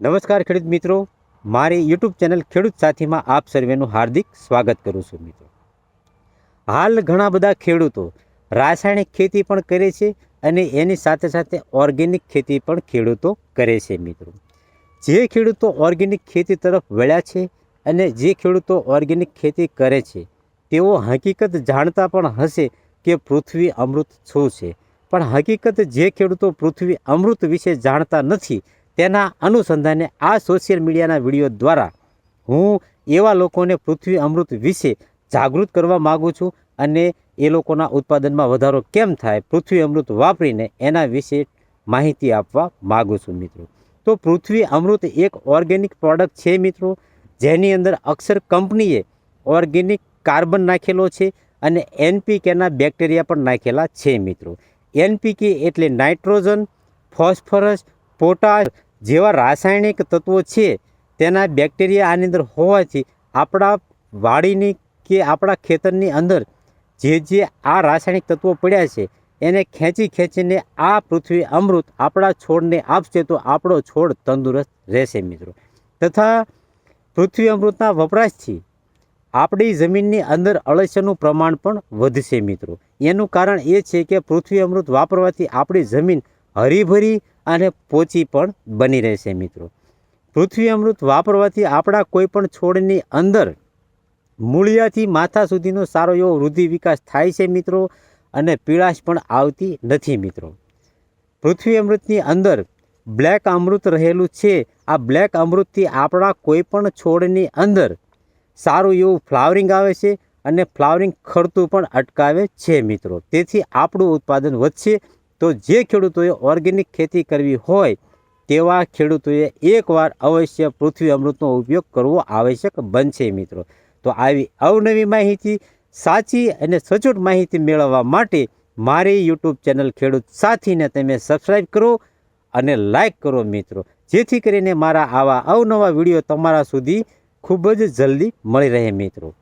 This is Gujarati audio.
નમસ્કાર ખેડૂત મિત્રો. મારી યુટ્યુબ ચેનલ ખેડૂત સાથીમાં આપ સર્વેનું હાર્દિક સ્વાગત કરું છું મિત્રો. હાલ ઘણા બધા ખેડૂતો રાસાયણિક ખેતી પણ કરે છે અને એની સાથે સાથે ઓર્ગેનિક ખેતી પણ ખેડૂતો કરે છે મિત્રો. જે ખેડૂતો ઓર્ગેનિક ખેતી તરફ વળ્યા છે અને જે ખેડૂતો ઓર્ગેનિક ખેતી કરે છે, તેઓ હકીકત જાણતા પણ હશે કે પૃથ્વી અમૃત શું છે. પણ હકીકત જે ખેડૂતો પૃથ્વી અમૃત વિશે જાણતા નથી તેના અનુસંધાને આ સોશિયલ મીડિયાના વીડિયો દ્વારા હું એવા લોકોને પૃથ્વી અમૃત વિશે જાગૃત કરવા માગું છું અને એ લોકોના ઉત્પાદનમાં વધારો કેમ થાય પૃથ્વી અમૃત વાપરીને એના વિશે માહિતી આપવા માગું છું મિત્રો. તો પૃથ્વી અમૃત એક ઓર્ગેનિક પ્રોડક્ટ છે મિત્રો, જેની અંદર અક્ષર કંપનીએ ઓર્ગેનિક કાર્બન નાખેલો છે અને એનપીકેના બેક્ટેરિયા પણ નાખેલા છે મિત્રો. એનપીકે એટલે નાઇટ્રોજન, ફોસ્ફરસ, પોટાશ જેવા રાસાયણિક તત્વો છે, તેના બેક્ટેરિયા આની અંદર હોવાથી આપણા વાડીની કે આપણા ખેતરની અંદર જે જે આ રાસાયણિક તત્વો પડ્યા છે, એને ખેંચી ખેંચીને આ પૃથ્વી અમૃત આપણા છોડને આપશે તો આપણો છોડ તંદુરસ્ત રહેશે મિત્રો. તથા પૃથ્વી અમૃતના વપરાશથી આપણી જમીનની અંદર અળસિયાનું પ્રમાણ પણ વધશે મિત્રો. એનું કારણ એ છે કે પૃથ્વી અમૃત વાપરવાથી આપણી જમીન હરીભરી અને પોચી પણ બની રહેશે મિત્રો. પૃથ્વી અમૃત વાપરવાથી આપણા કોઈ પણ છોડની અંદર મૂળિયાથી માથા સુધીનો સારો એવો વૃદ્ધિ વિકાસ થાય છે મિત્રો અને પીળાશ પણ આવતી નથી મિત્રો. પૃથ્વી અમૃતની અંદર બ્લેક અમૃત રહેલું છે. આ બ્લેક અમૃતથી આપણા કોઈ પણ છોડની અંદર સારું એવું ફ્લાવરિંગ આવે છે અને ફ્લાવરિંગ ખરતું પણ અટકાવે છે મિત્રો. તેથી આપણું ઉત્પાદન વધશે તો જે ખેડૂતોએ ઓર્ગેનિક ખેતી કરવી હોય તેવા ખેડૂતોએ એકવાર અવશ્ય પૃથ્વી અમૃતનો ઉપયોગ કરવો આવશ્યક બનશે મિત્રો. તો આવી અવનવી માહિતી, સાચી અને સચોટ માહિતી મેળવવા માટે મારી યુટ્યુબ ચેનલ ખેડૂત સાથીને તમે સબસ્ક્રાઈબ કરો અને લાઈક કરો મિત્રો. જેથી કરીને મારા આવા અવનવા વીડિયો તમારા સુધી ખૂબ જ જલ્દી મળી રહે મિત્રો.